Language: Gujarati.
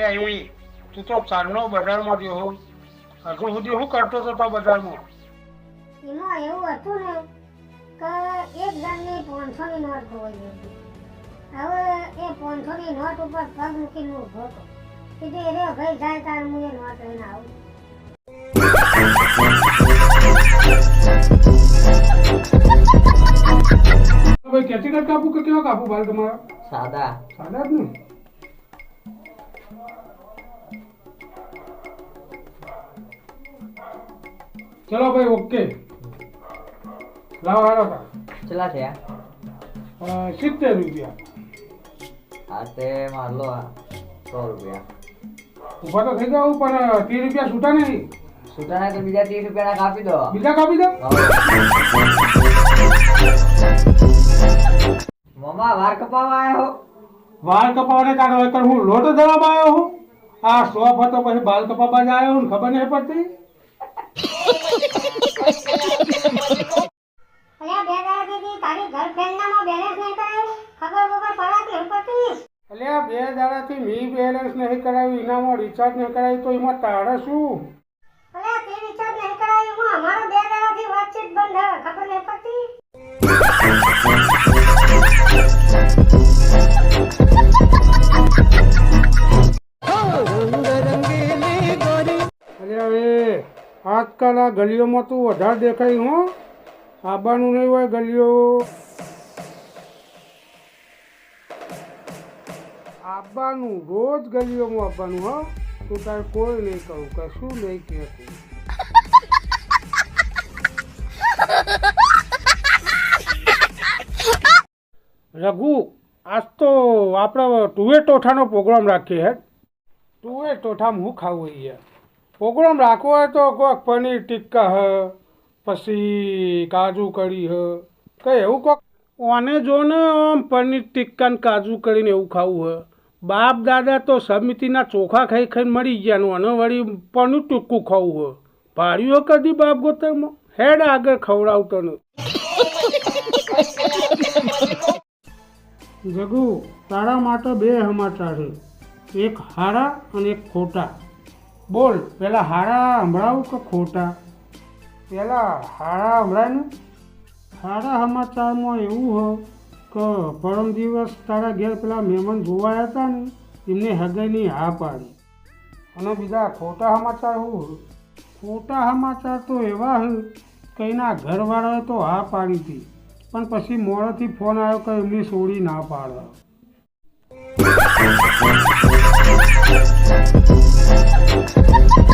અરે આવી તું તો ચારનો બજારમાં ગયો હો હજુ સુધી શું કરતો હતો તો બજારમાં. એમાં એવું હતું ને કે એક જણની પાંચસોની નોટ ખોવાઈ હતી. હવે એ પાંચસોની નોટ ઉપર પગ મૂકીને ઊભો હતો. કીધું એ રે ભાઈ જાય તાર હું એ નોટ લઈને આવું. ભાઈ કેચી કટ કાપું કે કેવા કાપું? ભાઈ તમારા? સાદા. સાદા જ ને? ચલો ભાઈ ઓકે લાવો હાલો. કેટલા છે સિત્તેર રૂપિયા. આ તે મારલો આ સો રૂપિયા. ઊભા તો થઈ જાવ પણ ત્રીસ રૂપિયા છૂટા નહીં સુટાના તો બીજા ત્રીસ રૂપિયા કાપી દો. બીજા કાપી દો. મમા વાર કપાવા આવ્યો વાળ કપાવાને કારણે હું લોટ જવાબ આવ્યો હું. આ શોપ હતો પછી બાલ કપાવા જ આવ્યો ખબર નહીં પડતી. ખબર આ બે દાડાથી મી બેલેન્સ નહીં કરાવ્યું એનામાં રિચાર્જ નહીં કરાવ્યું તો એમાં તારે શું? એટલે હવે, આજકાલ આ ગલીઓમાં તું વધારે દેખાય હો. આબાનું નહીં હોય ગલીઓ. આવવાનું રોજ ગલીઓમાં આવવાનું હો? તો તારે કોઈ નહીં કહું, કશું નહીં કહેતું. રઘુ, આજ તો આપણે ટુએ ટોઠાનો પ્રોગ્રામ રાખીએ હે. તુવે ટોઠામાં હું ખાવું અહીંયા? પ્રોગ્રામ રાખવો હોય તો કોઈક પનીર ટિક્કા હ, પછી કાજુ કડી હ. કંઈ એવું કોક? ઓને જો ને આમ પનીર ટિક્કા ને કાજુ કરીને એવું ખાવું હ. બાપ દાદા તો સમિતિના ચોખા ખાઈ ખાઈને મરી ગયાનું અને વળી પણ ટૂંકું ખાવું હોય. ભાડ્યું કદી બાપ ગોતરમાં? હેડ આગળ ખવડાવતો ને. જગુ, તારા માટે બે સમાચાર છે. એક હારા અને એક ખોટા. બોલ, પેલા હારા સંભળાવું કે ખોટા? પેલા હારા સંભળાય ને. હારા સમાચારમાં એવું હો કે પરમ દિવસ તારા ઘેર પેલા મહેમાન જોવાયા હતા ને, એમને હૃદયની હા પાડી. અને બીજા ખોટા સમાચાર હું ખોટા સમાચાર તો એવા હ કે ઘરવાળાએ તો હા પાડી હતી. પણ પછી મોડાથી ફોન આવ્યો કે એમની સોડી ના પાડે. Thank you.